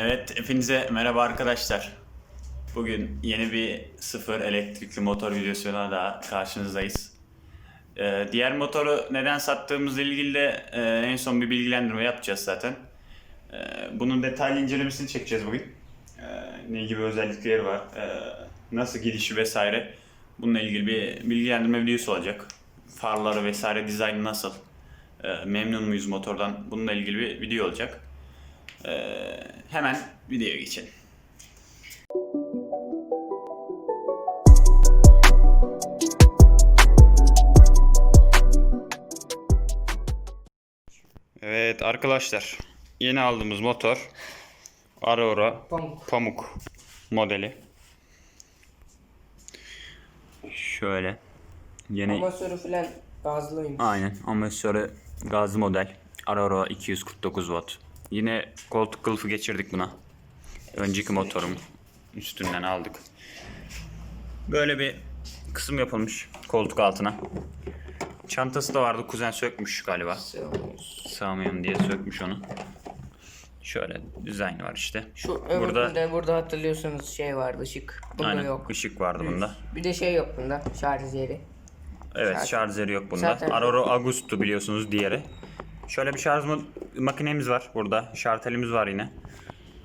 Evet, hepinize merhaba arkadaşlar. Bugün yeni bir sıfır elektrikli motor videosuyla daha karşınızdayız. Ee, diğer motoru neden sattığımızla ilgili de e, en son bir bilgilendirme yapacağız zaten. Ee, bunun detaylı incelemesini çekeceğiz bugün. Ee, ne gibi özellikleri var, ee, nasıl gidişi vesaire. Bununla ilgili bir bilgilendirme videosu olacak. Farları vesaire dizaynı nasıl, Ee, memnun muyuz motordan bununla ilgili bir video olacak. Ee, hemen videoya geçelim. Evet arkadaşlar yeni aldığımız motor Aurora Pamuk. Pamuk modeli. Şöyle yeni Amasörü falan gazlıymış. Aynen. Amatörü gazlı model. Aurora 249 watt. Yine koltuk kılıfı geçirdik buna. Önceki motorum üstünden aldık. Böyle bir kısım yapılmış koltuk altına. Çantası da vardı. Kuzen sökmüş galiba. Sığamıyorum diye sökmüş onu. Şöyle dizayn var işte. Şu Burada burada, burada hatırlıyorsanız şey vardı ışık. Bunda aynen yok. ışık vardı bunda. Bir de şey yok bunda şarj yeri. Evet Zaten- şarjeri yok bunda. Zaten- Aurora Agustu biliyorsunuz diğeri. Şöyle bir şarj ma- makinemiz var burada. Şartelimiz var yine.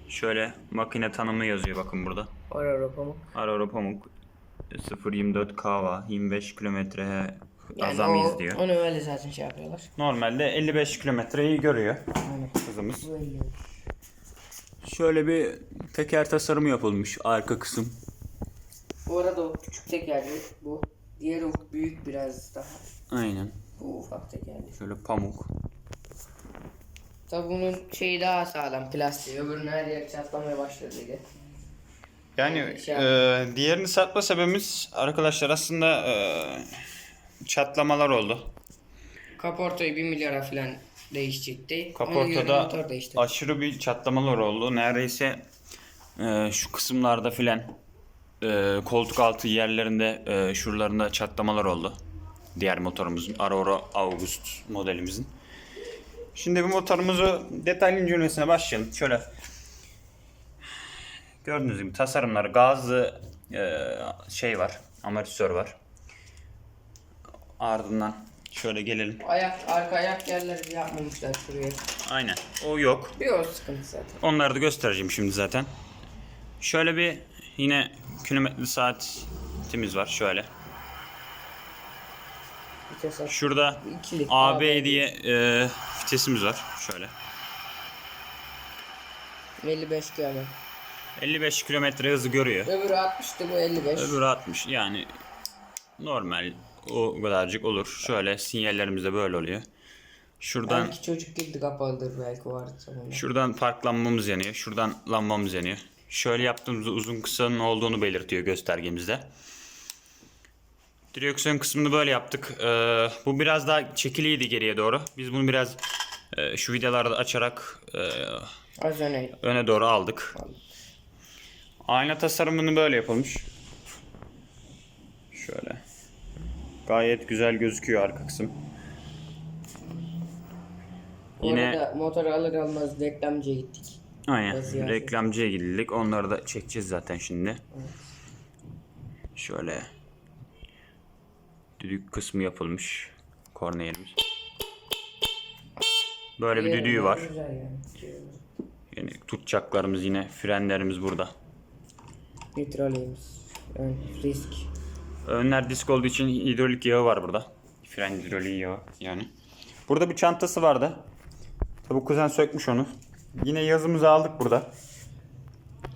Şöyle makine tanımı yazıyor bakın burada. Aurora pamuk. Aurora Pamuk 0.24 kava 25 kilometre Yani azami o, izliyor. onu öyle zaten şey yapıyorlar. Normalde 55 kilometreyi görüyor Aynen. hızımız. Böyle. Şöyle bir teker tasarımı yapılmış arka kısım. Bu arada o küçük tekerli bu. Diğeri büyük biraz daha. Aynen. Bu ufak tekerli. Şöyle pamuk. Tabi bunun şeyi daha sağlam plastiği. Öbürünün her yer çatlamaya başladı. Yani Şey e, diğerini satma sebebimiz arkadaşlar aslında e, çatlamalar oldu. Kaportayı 1 milyara falan değişecekti. Kaportada aşırı bir çatlamalar oldu. Neredeyse e, şu kısımlarda filan e, koltuk altı yerlerinde e, şuralarında çatlamalar oldu. Diğer motorumuzun Aurora August modelimizin. Şimdi bu motorumuzu detaylı incelemesine başlayalım. Şöyle gördüğünüz gibi tasarımları gazlı e, şey var. Amortisör var. Ardından şöyle gelelim. Ayak, arka ayak yerleri yapmamışlar şuraya. Aynen. O yok. Bir o sıkıntı zaten. Onları da göstereceğim şimdi zaten. Şöyle bir yine kilometre saatimiz var şöyle. Vites at- Şurada İkilik, AB diye e, vitesimiz var. Şöyle. 55 km. 55 kilometre hızı görüyor. Öbürü 60'tı bu 55. Öbürü 60 yani normal o kadarcık olur. Şöyle sinyallerimiz de böyle oluyor. Şuradan Belki çocuk girdi kapalıdır belki vardı zamanında. Şuradan park lambamız yanıyor. Şuradan lambamız yanıyor. Şöyle yaptığımızda uzun kısanın olduğunu belirtiyor göstergemizde. Direksiyon kısmını böyle yaptık. Ee, bu biraz daha çekiliydi geriye doğru. Biz bunu biraz e, şu vidalarda açarak e, Az öne. öne doğru aldık. Ayna tasarımını böyle yapılmış. Şöyle. Gayet güzel gözüküyor arka kısım. Bu Yine- arada motoru alır almaz reklamcıya gittik. Aynen. Ziyafet. Reklamcıya gidildik. Onları da çekeceğiz zaten şimdi. Şöyle düdük kısmı yapılmış. Korneyemiz. Böyle bir düdüğü var. Yani. Tutacaklarımız yine frenlerimiz burada. Nitroleyimiz. Ön risk. Önler disk olduğu için hidrolik yağı var burada. Fren hidroliği yağı yani. Burada bir çantası vardı. Tabi kuzen sökmüş onu. Yine yazımızı aldık burada.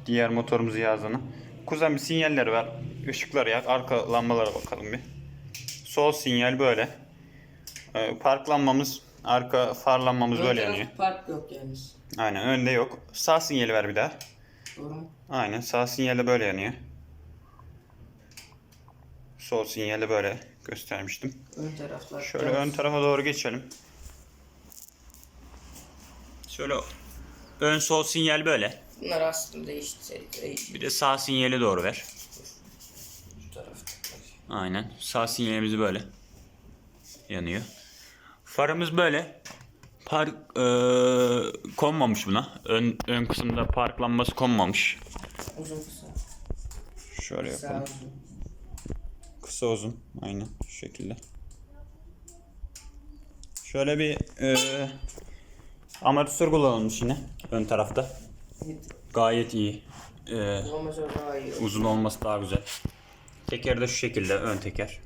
Diğer motorumuzu yazdığını. Kuzen bir sinyalleri var. Işıkları yak. Arka lambalara bakalım bir. Sol sinyal böyle. Ee, park lambamız, arka far lambamız böyle tarafı yanıyor. Park yok yalnız. Aynen önde yok. Sağ sinyali ver bir daha. Doğru mu? Aynen sağ sinyali böyle yanıyor. Sol sinyali böyle göstermiştim. Ön taraflar. Şöyle ön tarafa doğru geçelim. Şöyle ön sol sinyal böyle. Bunlar aslında değişti. Değişti. Bir de sağ sinyali doğru ver. Aynen. Sağ sinyalimiz böyle. Yanıyor. Farımız böyle. Park eee, konmamış buna. Ön, ön kısımda park lambası konmamış. Uzun kısa. Şöyle Kısa yapalım. uzun. Kısa uzun. Aynen şu şekilde. Şöyle bir eee amortisör kullanılmış yine ön tarafta. Gayet iyi. İyi. uzun olması daha güzel. Teker de şu şekilde ön teker.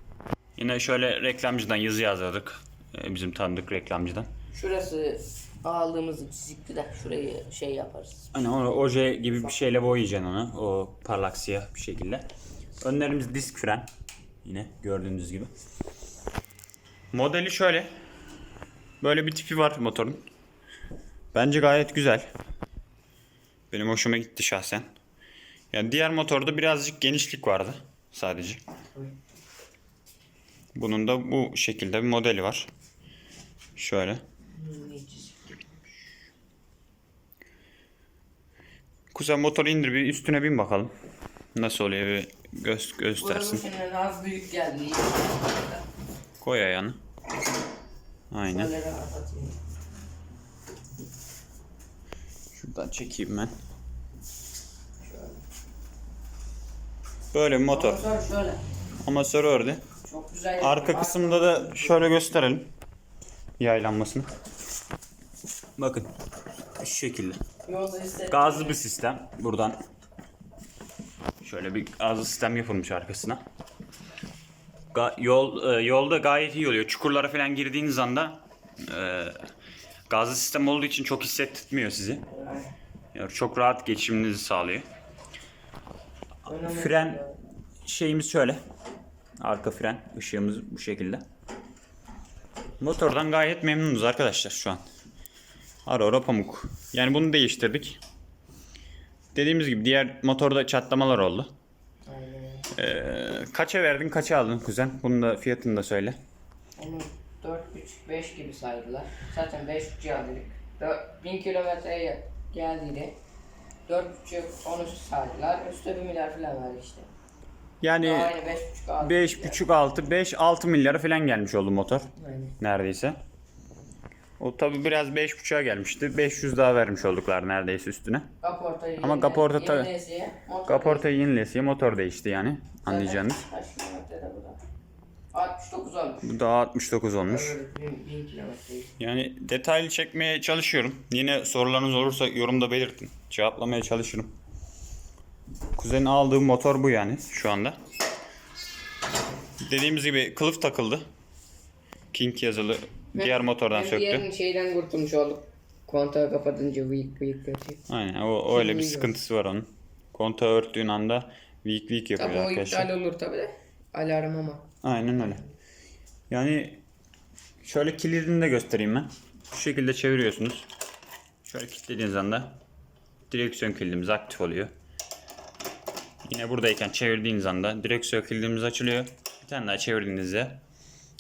Yine şöyle reklamcıdan yazı yazıyorduk. Eee, bizim tanıdık reklamcıdan. Şurası aldığımız çizikti de şurayı şey yaparız. Hani onu oje gibi bir şeyle boyayacaksın onu. O parlak siyah bir şekilde. Önlerimiz disk fren. Yine gördüğünüz gibi. Modeli şöyle. Böyle bir tipi var motorun. Bence gayet güzel. Benim hoşuma gitti şahsen. Yani diğer motorda birazcık genişlik vardı sadece. Bunun da bu şekilde bir modeli var. Şöyle. Kuzen motoru indir bir üstüne bin bakalım. Nasıl oluyor bir göz, göstersin. senin az büyük geldi. Koy ayağını. Aynen. Şuradan çekeyim ben. Böyle bir motor. Motor şöyle. Amasör ördü. Çok güzel. Arka kısımda da şöyle gösterelim. Yaylanmasını. Bakın. Şu şekilde. Gazlı bir sistem. Buradan şöyle bir gazlı sistem yapılmış arkasına. Ga- yol e, yolda gayet iyi oluyor. Çukurlara falan girdiğiniz anda e, gazlı sistem olduğu için çok hissettirmiyor sizi. Yani çok rahat geçiminizi sağlıyor. Fren şeyimiz şöyle. Arka fren ışığımız bu şekilde. Motordan gayet memnunuz arkadaşlar şu an. Ara ara pamuk. Yani bunu değiştirdik. Dediğimiz gibi diğer motorda çatlamalar oldu. Aynen. Ee, kaça verdin kaça aldın kuzen? Bunun da fiyatını da söyle. Onu 4,5-5 gibi saydılar. Zaten 5,5 aldık. 1000 kilometreye geldiğinde 4,5 onu saydılar. Üstte 1 milyar falan verdi işte. Yani Aynı 5,5 aldık. 5.5 6 5 6 milyara falan gelmiş oldu motor Aynen. neredeyse. O tabi biraz 5.5'a gelmişti. 500 daha vermiş olduklar neredeyse üstüne. Kaportayı Ama yine- kaporta tabii- yenilesiye, motor Kaportayı yenilesiye motor değişti yani anlayacağınız. Kaç kilometrede bu da? 69 olmuş. Bu da 69 olmuş. Öyle 1000, 1000 kilometreyi. Yani detaylı çekmeye çalışıyorum. Yine sorularınız olursa yorumda belirtin. Cevaplamaya çalışırım. Kuzenin aldığı motor bu yani şu anda. Dediğimiz gibi kılıf takıldı. King yazılı diğer motordan söktü. diğerinin şeyden kurtulmuş olduk. Kontağı kapatınca weak weak kötü. Aynen o, o öyle bir sıkıntısı var onun. Kontağı örttüğün anda weak weak yapıyor Tabii o arkadaşlar. iptal olur tabii de. Alarm ama. Aynen öyle. Yani şöyle kilidini de göstereyim ben. Şu şekilde çeviriyorsunuz. Şöyle kilitlediğiniz anda direksiyon kilidimiz aktif oluyor. Yine buradayken çevirdiğiniz anda direksiyon kilidimiz açılıyor. Bir tane daha çevirdiğinizde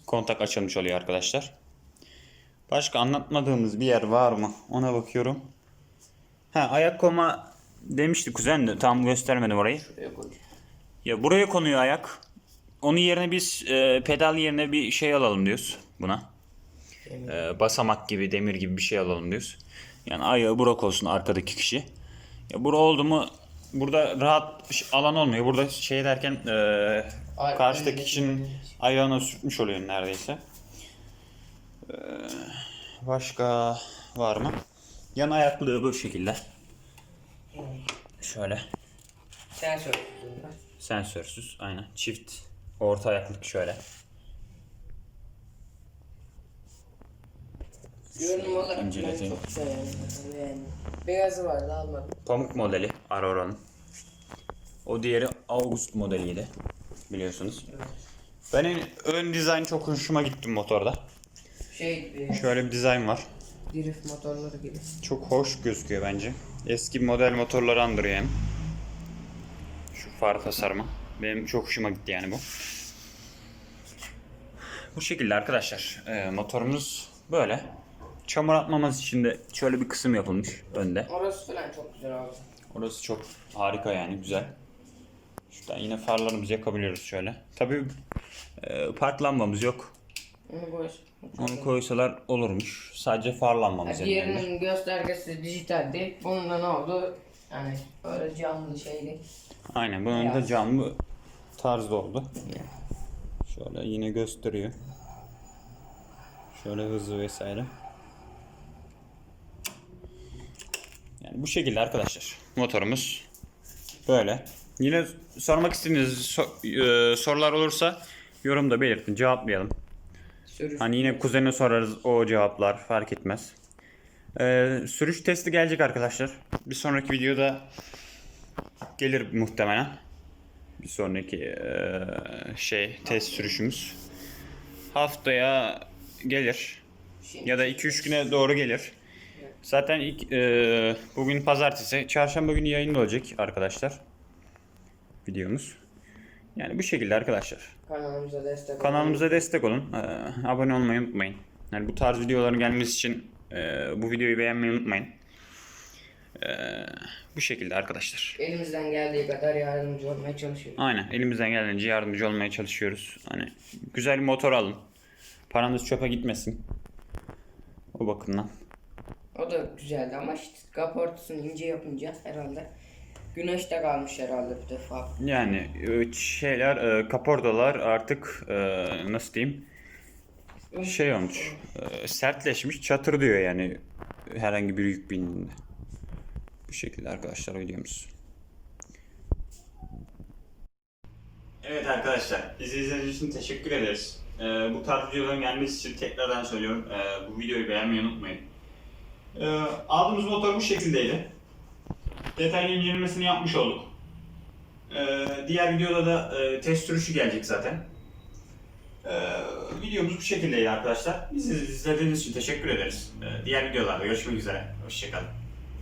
kontak açılmış oluyor arkadaşlar. Başka anlatmadığımız bir yer var mı? Ona bakıyorum. Ha ayak koma demişti kuzen de tam göstermedim orayı. Şuraya koy. Ya buraya konuyor ayak. Onun yerine biz e, pedal yerine bir şey alalım diyoruz buna. E, basamak gibi, demir gibi bir şey alalım diyoruz. Yani ayağı burak olsun arkadaki kişi. Ya bura oldu mu burada rahat alan olmuyor. Burada şey derken e, Ay- karşıdaki kişinin ayağına sürtmüş oluyor neredeyse. E, başka var mı? Yan ayaklığı bu şekilde. Şöyle. Sen söyle. bunlar. Sensörsüz aynen. Çift orta ayaklık şöyle. Görünüm olarak ben inceleteyim. çok yani. Beğendim. Beyazı vardı almadım. Pamuk modeli Aurora'nın. O diğeri August modeliydi. Biliyorsunuz. Benim ön dizayn çok hoşuma gitti motorda. Şey e, Şöyle bir dizayn var. drift motorları gibi. Çok hoş gözüküyor bence. Eski model motorları andırıyor hem. Şu far tasarımı. Benim çok hoşuma gitti yani bu. Bu şekilde arkadaşlar. Ee, motorumuz böyle. Çamur atmaması için de şöyle bir kısım yapılmış önde. Orası falan çok güzel abi. Orası çok harika yani güzel. Şuradan yine farlarımızı yakabiliyoruz şöyle. Tabii e, park lambamız yok. Onu boş. Onu koysalar olurmuş. Sadece farlanmamız Ya yani. diğerinin göstergesi dijitaldi. Bunun da ne oldu? Yani öyle canlı şeydi. Aynen bunun da camlı tarzda oldu. Şöyle yine gösteriyor. Şöyle hızı vesaire. Yani bu şekilde arkadaşlar. Motorumuz böyle. Yine sormak istediğiniz so- e, sorular olursa yorumda belirtin. Cevaplayalım. Sürüş. Hani yine kuzene sorarız o cevaplar fark etmez. Ee, sürüş testi gelecek arkadaşlar. Bir sonraki videoda gelir muhtemelen. Bir sonraki eee, şey test sürüşümüz. Haftaya gelir. Ya da 2-3 güne doğru gelir. Zaten ilk, eee, bugün pazartesi. Çarşamba günü yayında olacak arkadaşlar. Videomuz. Yani bu şekilde arkadaşlar. kanalımıza destek olun. Kanalımıza destek olun. Ee, abone olmayı unutmayın. Yani bu tarz videoların gelmesi için e, bu videoyu beğenmeyi unutmayın. Ee, bu şekilde arkadaşlar. Elimizden geldiği kadar yardımcı olmaya çalışıyoruz. Aynen elimizden geldiğince yardımcı olmaya çalışıyoruz. Hani güzel bir motor alın. Paranız çöpe gitmesin. O bakımdan. O da güzeldi ama işte kaportasını ince yapınca herhalde güneşte kalmış herhalde bir defa. Yani e, şeyler e, kaportalar artık e, nasıl diyeyim şey olmuş sertleşmiş çatır diyor yani herhangi bir yük bindiğinde. Bu şekilde arkadaşlar videomuz. Evet arkadaşlar izlediğiniz için teşekkür ederiz. Ee, bu tarz videoların gelmesi için tekrardan söylüyorum ee, bu videoyu beğenmeyi unutmayın. Ee, aldığımız motor bu şekildeydi. Detaylı incelemesini yapmış olduk. Ee, diğer videoda da e, test sürüşü gelecek zaten. Ee, videomuz bu şekildeydi arkadaşlar. Bizi izlediğiniz için teşekkür ederiz. Ee, diğer videolarda görüşmek üzere. Hoşçakalın.